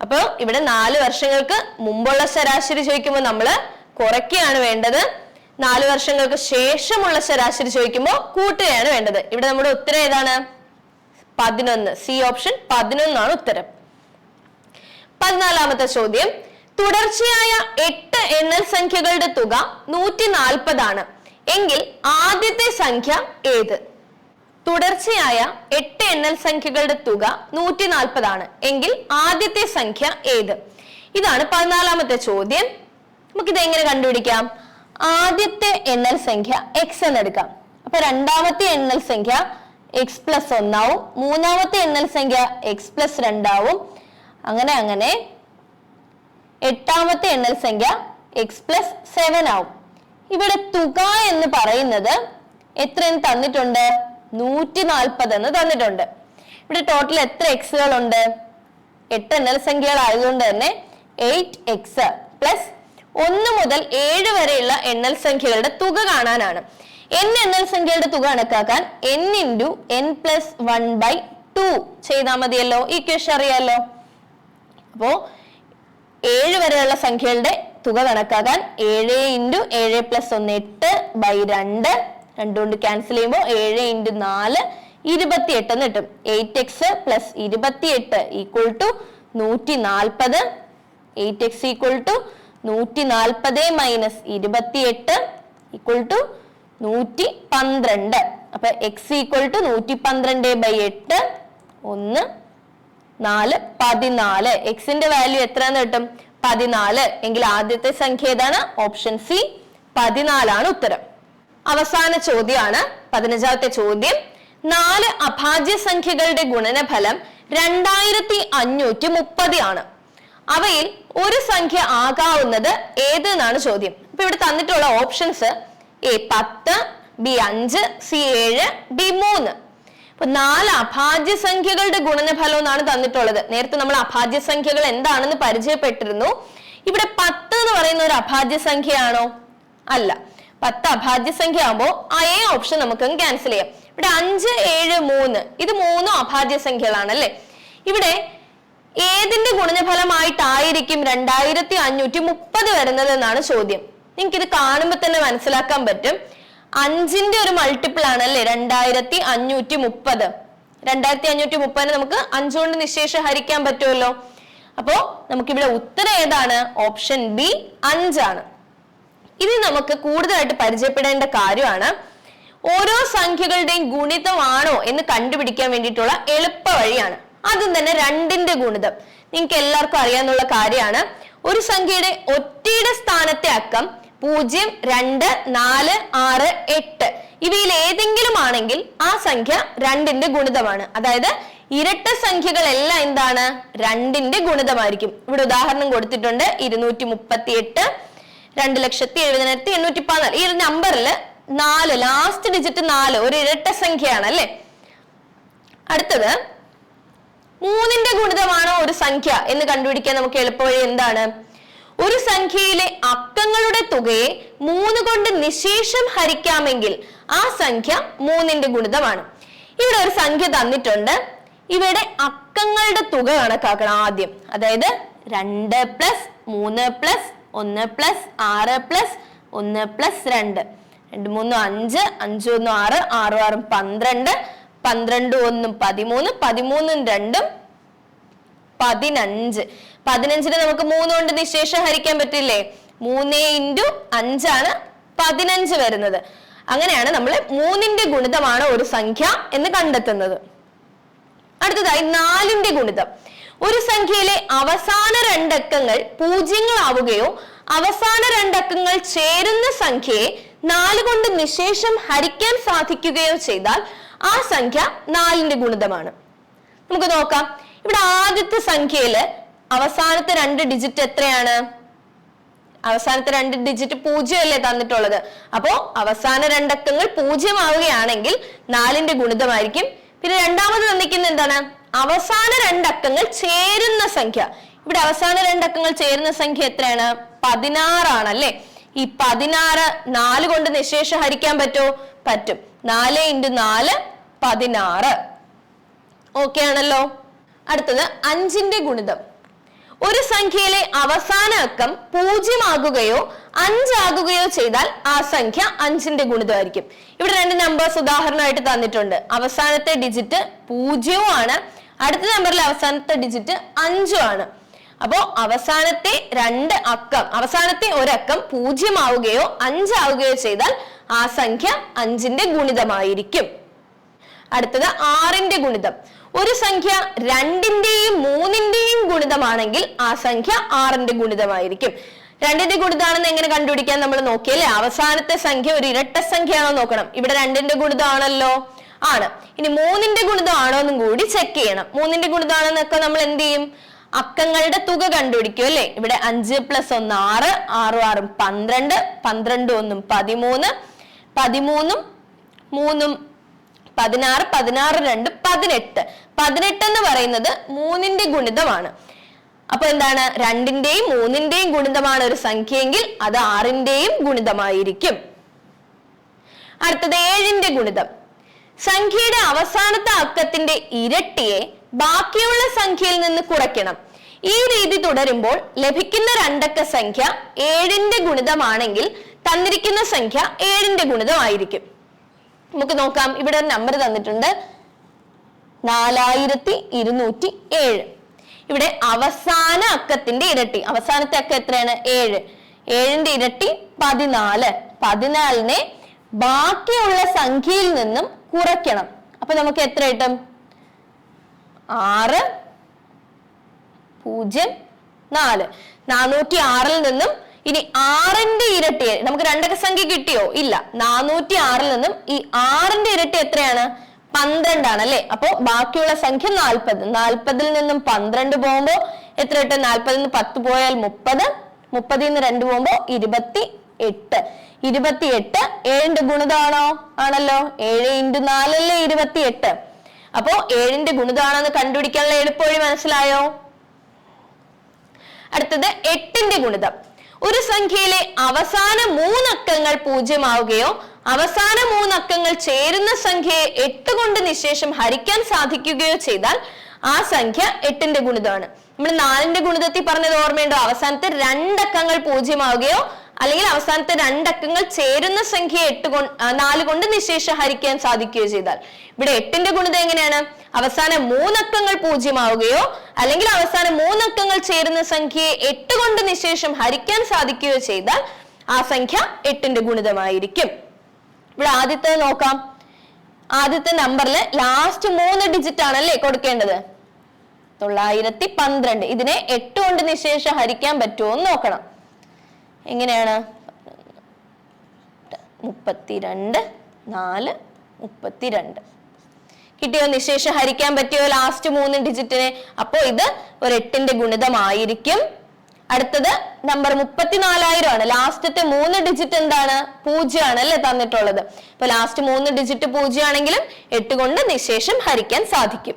[SPEAKER 1] അപ്പൊ ഇവിടെ നാല് വർഷങ്ങൾക്ക് മുമ്പുള്ള ശരാശരി ചോദിക്കുമ്പോൾ നമ്മൾ കുറയ്ക്കുകയാണ് വേണ്ടത്. നാല് വർഷങ്ങൾക്ക് ശേഷമുള്ള ശരാശരി ചോദിക്കുമ്പോൾ കൂട്ടുകയാണ് വേണ്ടത്. ഇവിടെ നമ്മുടെ ഉത്തരം ഏതാണ്? പതിനൊന്ന്. സി ഓപ്ഷൻ പതിനൊന്നാണ് ഉത്തരം. പതിനാലാമത്തെ ചോദ്യം. തുടർച്ചയായ എട്ട് എണ്ണൽ സംഖ്യകളുടെ തുക നൂറ്റി നാൽപ്പതാണ് എങ്കിൽ ആദ്യത്തെ സംഖ്യ ഏത്? തുടർച്ചയായ എട്ട് എണ്ണൽ സംഖ്യകളുടെ തുക നൂറ്റി നാൽപ്പതാണ് എങ്കിൽ ആദ്യത്തെ സംഖ്യ ഏത്? ഇതാണ് പതിനാലാമത്തെ ചോദ്യം. നമുക്കിത് എങ്ങനെ കണ്ടുപിടിക്കാം? ആദ്യത്തെ എണ്ണൽ സംഖ്യ എക്സ് എന്നെടുക്കാം അപ്പൊ രണ്ടാമത്തെ എണ്ണൽ സംഖ്യ എക്സ് പ്ലസ് ഒന്നാവും മൂന്നാമത്തെ എണ്ണൽ സംഖ്യ എക്സ് പ്ലസ് രണ്ടാവും അങ്ങനെ അങ്ങനെ. എട്ടാമത്തെ എണ്ണൽ സംഖ്യ എക്സ് പ്ലസ് സെവൻ ആവും. ഇവിടെ തുക എന്ന് പറയുന്നത് എത്രയെന്ന് തന്നിട്ടുണ്ട്? നൂറ്റി നാൽപ്പത് എന്ന് തന്നിട്ടുണ്ട്. ഇവിടെ ടോട്ടൽ എത്ര എക്സുകൾ ഉണ്ട് എട്ട് എണ്ണൽ സംഖ്യകൾ ആയതുകൊണ്ട് തന്നെ എയ്റ്റ് എക്സ് പ്ലസ് ഒന്ന് മുതൽ ഏഴ് വരെയുള്ള എണ്ണൽ സംഖ്യകളുടെ തുക കാണാനാണ്. എൻ എണ്ണൽ സംഖ്യകളുടെ തുക കണക്കാക്കാൻ N into N plus one by two ചെയ്താൽ മതിയല്ലോ. ഈ ക്വസ്റ്റ് അറിയാലോ? അപ്പോ ഏഴ് വരെയുള്ള സംഖ്യകളുടെ തുക കണക്കാക്കാൻ ഏഴ് ഇന്റു ഏഴ് പ്ലസ് ഒന്ന് എട്ട് ബൈ രണ്ട്. രണ്ടുകൊണ്ട് ക്യാൻസൽ ചെയ്യുമ്പോൾ ഏഴ് ഇന്റു നാല് ഇരുപത്തി എട്ട് എന്ന് കിട്ടും. എയ്റ്റ് എക്സ് പ്ലസ് ഇരുപത്തി എട്ട് ഈക്വൽ ടു നൂറ്റി നാൽപ്പത് എയ്റ്റ് എക്സ് ഈക്വൽ ടു നൂറ്റി നാൽപ്പത് മൈനസ് ഇരുപത്തി എട്ട് ഈക്വൽ ടു നൂറ്റി പന്ത്രണ്ട് അപ്പൊ എക്സ് ഈക്വൽ ടു നൂറ്റി പന്ത്രണ്ട് ബൈ എട്ട്. ഒന്ന് നാല് പതിനാല്. എക്സിന്റെ വാല്യൂ എത്രയെന്ന് കിട്ടും? പതിനാല്. എങ്കിൽ ആദ്യത്തെ സംഖ്യ ഏതാണ്? ഓപ്ഷൻ സി പതിനാലാണ് ഉത്തരം. അവസാന ചോദ്യമാണ്. പതിനഞ്ചാമത്തെ ചോദ്യം. നാല് അഭാജ്യ സംഖ്യകളുടെ ഗുണനഫലം രണ്ടായിരത്തി അഞ്ഞൂറ്റി മുപ്പത് ആണ്. അവയിൽ ഒരു സംഖ്യ ആകാവുന്നത് ഏത് എന്നാണ് ചോദ്യം. അപ്പൊ ഇവിടെ തന്നിട്ടുള്ള ഓപ്ഷൻസ് എ പത്ത് ബി അഞ്ച് സി ഏഴ് ഡി മൂന്ന്. അപ്പൊ നാല് അഭാജ്യ സംഖ്യകളുടെ ഗുണനഫലം എന്നാണ് തന്നിട്ടുള്ളത്. നേരത്തെ നമ്മൾ അഭാജ്യ സംഖ്യകൾ എന്താണെന്ന് പരിചയപ്പെട്ടിരുന്നു. ഇവിടെ പത്ത് എന്ന് പറയുന്ന ഒരു അഭാജ്യ സംഖ്യയാണോ അല്ല. പത്ത് അഭാജ്യ സംഖ്യ ആകുമ്പോൾ ആ എ ഓപ്ഷൻ നമുക്ക് ക്യാൻസൽ ചെയ്യാം. ഇവിടെ അഞ്ച് ഏഴ് മൂന്ന്. ഇത് മൂന്നും അഭാജ്യ സംഖ്യകളാണ് അല്ലെ ഇവിടെ ഏതിന്റെ ഗുണനഫലമായിട്ടായിരിക്കും രണ്ടായിരത്തി അഞ്ഞൂറ്റി മുപ്പത് വരുന്നത് എന്നാണ് ചോദ്യം. നിങ്ങൾക്ക് ഇത് കാണുമ്പോൾ തന്നെ മനസ്സിലാക്കാൻ പറ്റും. അഞ്ചിന്റെ ഒരു മൾട്ടിപ്പിൾ ആണ് അല്ലെ? രണ്ടായിരത്തി അഞ്ഞൂറ്റി മുപ്പത് രണ്ടായിരത്തി അഞ്ഞൂറ്റി മുപ്പതിന് നമുക്ക് അഞ്ചുകൊണ്ട് നിശേഷം ഹരിക്കാൻ പറ്റുമല്ലോ. അപ്പോ നമുക്കിവിടെ ഉത്തരം ഏതാണ്? ഓപ്ഷൻ ബി അഞ്ചാണ്. ഇനി നമുക്ക് കൂടുതലായിട്ട് പരിചയപ്പെടേണ്ട കാര്യമാണ് ഓരോ സംഖ്യകളുടെയും ഗുണിതമാണോ എന്ന് കണ്ടുപിടിക്കാൻ വേണ്ടിയിട്ടുള്ള എളുപ്പ വഴിയാണ്. അതും തന്നെ രണ്ടിന്റെ ഗുണിതം. നിങ്ങൾക്ക് എല്ലാവർക്കും അറിയാന്നുള്ള കാര്യമാണ്. ഒരു സംഖ്യയുടെ ഒറ്റയുടെ സ്ഥാനത്തെ അക്കം പൂജ്യം രണ്ട് നാല് ആറ് എട്ട്. ഇവയിൽ ഏതെങ്കിലും ആണെങ്കിൽ ആ സംഖ്യ രണ്ടിന്റെ ഗുണിതമാണ്. അതായത് ഇരട്ട സംഖ്യകളെല്ലാം എന്താണ്? രണ്ടിന്റെ ഗുണിതമായിരിക്കും. ഇവിടെ ഉദാഹരണം കൊടുത്തിട്ടുണ്ട്. ഇരുന്നൂറ്റി മുപ്പത്തി എട്ട് രണ്ട് ലക്ഷത്തി എഴുപതിനായിരത്തി എണ്ണൂറ്റി പതിനാല് ഈ ഒരു നമ്പറിൽ നാല് ലാസ്റ്റ് ഡിജിറ്റ് നാല് ഒരു ഇരട്ട സംഖ്യയാണ് അല്ലെ? അടുത്തത് മൂന്നിന്റെ ഗുണിതമാണോ ഒരു സംഖ്യ എന്ന് കണ്ടുപിടിക്കാൻ നമുക്ക് എളുപ്പവഴി എന്താണ്? ഒരു സംഖ്യയിലെ അക്കങ്ങളുടെ തുകയെ മൂന്ന് കൊണ്ട് നിശേഷം ഹരിക്കാമെങ്കിൽ ആ സംഖ്യ മൂന്നിന്റെ ഗുണിതമാണ്. ഇവിടെ ഒരു സംഖ്യ തന്നിട്ടുണ്ട്. ഇവിടെ അക്കങ്ങളുടെ തുക കണക്കാക്കണം ആദ്യം. അതായത് രണ്ട് പ്ലസ് മൂന്ന് പ്ലസ് ഒന്ന് പ്ലസ് ആറ് പ്ലസ് ഒന്ന് പ്ലസ് രണ്ട്. രണ്ട് മൂന്ന് അഞ്ച് അഞ്ച് ഒന്ന് ആറ് ആറ് ആറും പന്ത്രണ്ട് പന്ത്രണ്ട് ഒന്നും പതിമൂന്ന് പതിമൂന്നും രണ്ടും പതിനഞ്ച്. പതിനഞ്ചിന് നമുക്ക് മൂന്ന് കൊണ്ട് നിശേഷം ഹരിക്കാൻ പറ്റില്ലേ? മൂന്ന് ഇന്റു അഞ്ചാണ് പതിനഞ്ച് വരുന്നത്. അങ്ങനെയാണ് നമ്മൾ മൂന്നിന്റെ ഗുണിതമാണ് ഒരു സംഖ്യ എന്ന് കണ്ടെത്തുന്നത്. അടുത്തതായി നാലിന്റെ ഗുണിതം. ഒരു സംഖ്യയിലെ അവസാന രണ്ടക്കങ്ങൾ പൂജ്യങ്ങളാവുകയോ അവസാന രണ്ടക്കങ്ങൾ ചേരുന്ന സംഖ്യയെ നാല് കൊണ്ട് നിശേഷം ഹരിക്കാൻ സാധിക്കുകയോ ചെയ്താൽ ആ സംഖ്യ നാലിന്റെ ഗുണിതമാണ്. നമുക്ക് നോക്കാം. ഇവിടെ ആദ്യത്തെ സംഖ്യയിൽ അവസാനത്തെ രണ്ട് ഡിജിറ്റ് എത്രയാണ്? അവസാനത്തെ രണ്ട് ഡിജിറ്റ് പൂജ്യമല്ലേ തന്നിട്ടുള്ളത്. അപ്പോ അവസാന രണ്ടക്കങ്ങൾ പൂജ്യമാവുകയാണെങ്കിൽ നാലിന്റെ ഗുണിതമായിരിക്കും. പിന്നെ രണ്ടാമത് തന്നിക്കുന്ന എന്താണ്? അവസാന രണ്ടക്കങ്ങൾ ചേരുന്ന സംഖ്യ. ഇവിടെ അവസാന രണ്ടക്കങ്ങൾ ചേരുന്ന സംഖ്യ എത്രയാണ്? പതിനാറാണ് അല്ലേ ഈ പതിനാറ് നാല് കൊണ്ട് നിശേഷം ഹരിക്കാൻ പറ്റോ? പറ്റും. നാല് ഇന്റു നാല് പതിനാറ്. ഓക്കെ ആണല്ലോ? അടുത്തത് അഞ്ചിന്റെ ഗുണിതം. ഒരു സംഖ്യയിലെ അവസാന അക്കം പൂജ്യമാകുകയോ അഞ്ചാകുകയോ ചെയ്താൽ ആ സംഖ്യ അഞ്ചിന്റെ ഗുണിതമായിരിക്കും. ഇവിടെ രണ്ട് നമ്പേഴ്സ് ഉദാഹരണമായിട്ട് തന്നിട്ടുണ്ട്. അവസാനത്തെ ഡിജിറ്റ് പൂജ്യവും ആണ്. അടുത്ത നമ്പറിലെ അവസാനത്തെ ഡിജിറ്റ് അഞ്ചും ആണ്. അപ്പോ അവസാനത്തെ രണ്ട് അക്കം അവസാനത്തെ ഒരക്കം പൂജ്യമാവുകയോ അഞ്ചാവുകയോ ചെയ്താൽ ആ സംഖ്യ അഞ്ചിന്റെ ഗുണിതമായിരിക്കും. അടുത്തത് ആറിന്റെ ഗുണിതം. ഒരു സംഖ്യ രണ്ടിന്റെയും മൂന്നിന്റെയും ഗുണിതമാണെങ്കിൽ ആ സംഖ്യ ആറിന്റെ ഗുണിതമായിരിക്കും. രണ്ടിന്റെ ഗുണിതാണെന്ന് എങ്ങനെ കണ്ടുപിടിക്കാൻ നമ്മൾ നോക്കിയല്ലേ? അവസാനത്തെ സംഖ്യ ഒരു ഇരട്ട സംഖ്യയാണോ നോക്കണം. ഇവിടെ രണ്ടിന്റെ ഗുണിതമാണല്ലോ ആണ്. ഇനി മൂന്നിന്റെ ഗുണിതമാണോ എന്നും കൂടി ചെക്ക് ചെയ്യണം. മൂന്നിന്റെ ഗുണിതമാണെന്നൊക്കെ നമ്മൾ എന്ത് ചെയ്യും? അക്കങ്ങളുടെ തുക കണ്ടുപിടിക്കും അല്ലെ? ഇവിടെ അഞ്ച് പ്ലസ് ഒന്ന് ആറ് ആറും ആറും പന്ത്രണ്ട് പന്ത്രണ്ട് ഒന്നും പതിമൂന്ന് പതിമൂന്നും മൂന്നും പതിനാറ് പതിനാറ് രണ്ട് പതിനെട്ട്. പതിനെട്ട് എന്ന് പറയുന്നത് മൂന്നിന്റെ ഗുണിതമാണ്. അപ്പൊ എന്താണ്? രണ്ടിന്റെയും മൂന്നിന്റെയും ഗുണിതമാണ് ഒരു സംഖ്യയെങ്കിൽ അത് ആറിന്റെയും ഗുണിതമായിരിക്കും. അടുത്തത് ഏഴിന്റെ ഗുണിതം. സംഖ്യയുടെ അവസാനത്തെ അക്കത്തിന്റെ ഇരട്ടിയെ ബാക്കിയുള്ള സംഖ്യയിൽ നിന്ന് കുറയ്ക്കണം. ഈ രീതി തുടരുമ്പോൾ ലഭിക്കുന്ന രണ്ടക്ക സംഖ്യ ഏഴിന്റെ ഗുണിതമാണെങ്കിൽ തന്നിരിക്കുന്ന സംഖ്യ ഏഴിന്റെ ഗുണിതമായിരിക്കും. നമുക്ക് നോക്കാം. ഇവിടെ ഒരു നമ്പർ തന്നിട്ടുണ്ട്. നാലായിരത്തി ഇരുന്നൂറ്റി ഏഴ് ഇവിടെ അവസാന അക്കത്തിന്റെ ഇരട്ടി. അവസാനത്തെ അക്കം എത്രയാണ്? ഏഴ്. ഏഴിന്റെ ഇരട്ടി പതിനാല്. പതിനാലിനെ ബാക്കിയുള്ള സംഖ്യയിൽ നിന്നും കുറയ്ക്കണം. അപ്പൊ നമുക്ക് എത്ര കിട്ടും? ആറ് പൂജ്യം നാല്. നാനൂറ്റി ആറിൽ നിന്നും ഇനി ആറിന്റെ ഇരട്ടി നമുക്ക് രണ്ടക്ക സംഖ്യ കിട്ടിയോ? ഇല്ല. നാനൂറ്റി ആറിൽ നിന്നും ഈ ആറിന്റെ ഇരട്ടി എത്രയാണ്? പന്ത്രണ്ടാണ് അല്ലെ? അപ്പോ ബാക്കിയുള്ള സംഖ്യ നാൽപ്പത്. നാൽപ്പതിൽ നിന്നും പന്ത്രണ്ട് പോകുമ്പോ എത്ര കിട്ടും? നാൽപ്പതിൽ നിന്ന് പത്ത് പോയാൽ മുപ്പത്. മുപ്പതിൽ നിന്ന് രണ്ട് പോകുമ്പോ ഇരുപത്തി എട്ട് ഇരുപത്തി എട്ട് ഏഴിന്റെ ഗുണിതാണോ? ആണല്ലോ. ഏഴ് ഇന്റു നാലല്ലേ ഇരുപത്തി എട്ട് അപ്പോ ഏഴിന്റെ ഗുണിതാണെന്ന് കണ്ടുപിടിക്കാനുള്ള എളുപ്പവഴി മനസ്സിലായോ? അടുത്തത് എട്ടിന്റെ ഗുണിതം. ഒരു സംഖ്യയിലെ അവസാന മൂന്നക്കങ്ങൾ പൂജ്യമാവുകയോ അവസാന മൂന്നക്കങ്ങൾ ചേരുന്ന സംഖ്യയെ എട്ട് കൊണ്ട് നിശേഷം ഹരിക്കാൻ സാധിക്കുകയോ ചെയ്താൽ ആ സംഖ്യ എട്ടിന്റെ ഗുണിതമാണ്. നമ്മൾ നാലിന്റെ ഗുണിതത്തിൽ പറഞ്ഞത് ഓർമ്മയുണ്ടോ? അവസാനത്തെ രണ്ടക്കങ്ങൾ പൂജ്യമാവുകയോ അല്ലെങ്കിൽ അവസാനത്തെ രണ്ടക്കങ്ങൾ ചേരുന്ന സംഖ്യ എട്ട് കൊണ്ട് നാല് കൊണ്ട് നിശേഷ ഹരിക്കാൻ സാധിക്കുകയോ ചെയ്താൽ. ഇവിടെ എട്ടിന്റെ ഗുണിത എങ്ങനെയാണ്? അവസാന മൂന്നക്കങ്ങൾ പൂജ്യമാവുകയോ അല്ലെങ്കിൽ അവസാന മൂന്നക്കങ്ങൾ ചേരുന്ന സംഖ്യയെ എട്ട് കൊണ്ട് നിശേഷം ഹരിക്കാൻ സാധിക്കുകയോ ചെയ്താൽ ആ സംഖ്യ എട്ടിന്റെ ഗുണിതമായിരിക്കും. ഇവിടെ ആദ്യത്തെ നോക്കാം. ആദ്യത്തെ നമ്പറിൽ ലാസ്റ്റ് മൂന്ന് ഡിജിറ്റ് ആണല്ലേ കൊടുക്കേണ്ടത്? തൊള്ളായിരത്തി പന്ത്രണ്ട്. ഇതിനെ എട്ട് കൊണ്ട് നിശേഷം ഹരിക്കാൻ പറ്റുമോ എന്ന് നോക്കണം. എങ്ങനെയാണ്? മുപ്പത്തിരണ്ട് നാല് മുപ്പത്തിരണ്ട്. കിട്ടിയോ? നിശേഷം ഹരിക്കാൻ പറ്റിയോ? ലാസ്റ്റ് മൂന്ന് ഡിജിറ്റിനെ അപ്പോ ഇത് ഒരു എട്ടിന്റെ ഗുണിതമായിരിക്കും. അടുത്തത് നമ്പർ മുപ്പത്തിനാലായിരം ആണ് ലാസ്റ്റത്തെ മൂന്ന് ഡിജിറ്റ് എന്താണ്? പൂജ്യമാണ് അല്ലെ തന്നിട്ടുള്ളത്. അപ്പൊ ലാസ്റ്റ് മൂന്ന് ഡിജിറ്റ് പൂജ്യമാണെങ്കിലും എട്ട് കൊണ്ട് നിശേഷം ഹരിക്കാൻ സാധിക്കും.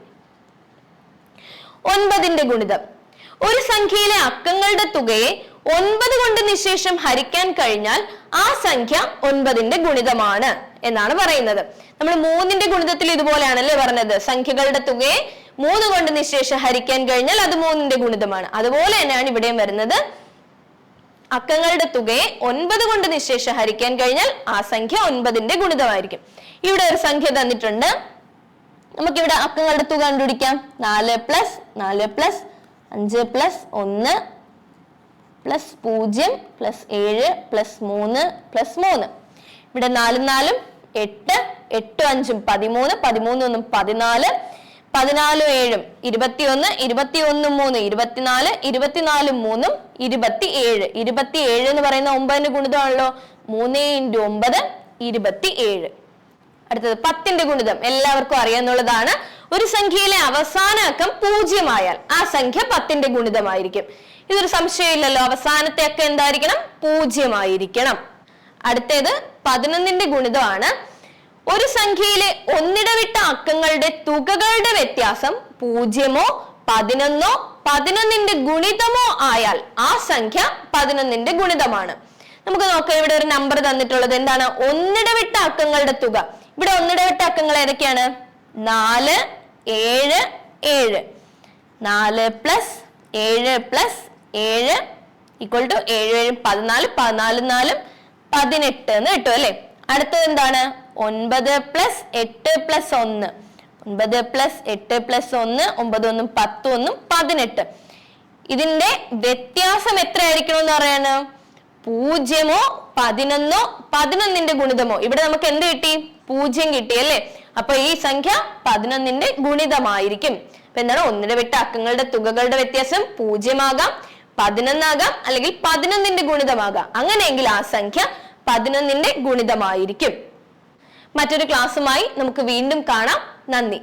[SPEAKER 1] ഒൻപതിന്റെ ഗുണിതം. ഒരു സംഖ്യയിലെ അക്കങ്ങളുടെ തുകയെ ഒൻപത് കൊണ്ട് നിശേഷം ഹരിക്കാൻ കഴിഞ്ഞാൽ ആ സംഖ്യ ഒൻപതിന്റെ ഗുണിതമാണ് എന്നാണ് പറയുന്നത്. നമ്മൾ മൂന്നിന്റെ ഗുണിതത്തിൽ ഇതുപോലെയാണല്ലേ പറഞ്ഞത്. സംഖ്യകളുടെ തുകയെ മൂന്ന് കൊണ്ട് നിശേഷം ഹരിക്കാൻ കഴിഞ്ഞാൽ അത് മൂന്നിന്റെ ഗുണിതമാണ്. അതുപോലെ തന്നെയാണ് ഇവിടെയും വരുന്നത്. അക്കങ്ങളുടെ തുകയെ ഒൻപത് കൊണ്ട് നിശേഷം ഹരിക്കാൻ കഴിഞ്ഞാൽ ആ സംഖ്യ ഒൻപതിന്റെ ഗുണിതമായിരിക്കും. ഇവിടെ ഒരു സംഖ്യ തന്നിട്ടുണ്ട്. നമുക്കിവിടെ അക്കങ്ങളുടെ തുക കണ്ടുപിടിക്കാം. നാല് പ്ലസ് നാല് പ്ലസ് അഞ്ച് പ്ലസ് ഒന്ന് പ്ലസ് പൂജ്യം പ്ലസ് ഏഴ് പ്ലസ് മൂന്ന് പ്ലസ് മൂന്ന്. ഇവിടെ നാലും നാലും എട്ട് എട്ടും അഞ്ചും പതിമൂന്ന് പതിമൂന്ന് ഒന്നും പതിനാല് പതിനാലും ഏഴും ഇരുപത്തിയൊന്ന് ഒന്ന് മൂന്ന് ഇരുപത്തിനാല് ഇരുപത്തിനാലും മൂന്നും ഇരുപത്തി ഏഴ് ഇരുപത്തി ഏഴ് എന്ന് പറയുന്ന ഒമ്പതിന്റെ ഗുണിതമാണല്ലോ. മൂന്ന് ഇന്റു ഒമ്പത് ഇരുപത്തി ഏഴ് അടുത്തത് പത്തിന്റെ ഗുണിതം. എല്ലാവർക്കും അറിയാന്നുള്ളതാണ്. ഒരു സംഖ്യയിലെ അവസാന അക്കം പൂജ്യമായാൽ ആ സംഖ്യ പത്തിന്റെ ഗുണിതമായിരിക്കും. ഇതൊരു സംശയമില്ലല്ലോ. അവസാനത്തെ ഒക്കെ എന്തായിരിക്കണം? പൂജ്യമായിരിക്കണം. അടുത്തേത് പതിനൊന്നിന്റെ ഗുണിതമാണ്. ഒരു സംഖ്യയിലെ ഒന്നിടവിട്ട അക്കങ്ങളുടെ തുകകളുടെ വ്യത്യാസം പൂജ്യമോ പതിനൊന്നോ പതിനൊന്നിന്റെ ഗുണിതമോ ആയാൽ ആ സംഖ്യ പതിനൊന്നിന്റെ ഗുണിതമാണ്. നമുക്ക് നോക്കാം ഇവിടെ ഒരു നമ്പർ തന്നിട്ടുള്ളത് എന്താണ്? ഒന്നിടവിട്ട അക്കങ്ങളുടെ തുക. ഇവിടെ ഒന്നിടവിട്ട അക്കങ്ങൾ ഏതൊക്കെയാണ്? നാല് ഏഴ് ഏഴ്. നാല് പ്ലസ് ഏഴ് പ്ലസ് ഏഴ് ഈക്വൽ ടു ഏഴ് ഏഴും പതിനാല് പതിനാലും നാലും പതിനെട്ട് എന്ന് കിട്ടും അല്ലെ? അടുത്തത് എന്താണ്? ഒൻപത് പ്ലസ് എട്ട് പ്ലസ് ഒന്ന്. ഒൻപത് പ്ലസ് എട്ട് പ്ലസ് ഒന്ന് ഒമ്പത് ഒന്നും പത്ത് ഒന്നും പതിനെട്ട്. ഇതിന്റെ വ്യത്യാസം എത്രയായിരിക്കണം എന്ന് പറയാണ്? പൂജ്യമോ പതിനൊന്നോ പതിനൊന്നിന്റെ ഗുണിതമോ. ഇവിടെ നമുക്ക് എന്ത് കിട്ടി? പൂജ്യം കിട്ടി അല്ലേ? അപ്പൊ ഈ സംഖ്യ പതിനൊന്നിന്റെ ഗുണിതമായിരിക്കും. അപ്പൊ എന്താണ്? ഒന്നിടവിട്ട അക്കങ്ങളുടെ തുകകളുടെ വ്യത്യാസം പൂജ്യമാകാം. പതിനൊന്നാകാം അല്ലെങ്കിൽ പതിനൊന്നിന്റെ ഗുണിതമാകാം. അങ്ങനെയെങ്കിൽ ആ സംഖ്യ പതിനൊന്നിന്റെ ഗുണിതമായിരിക്കും. മറ്റൊരു ക്ലാസ്സുമായി നമുക്ക് വീണ്ടും കാണാം. നന്ദി.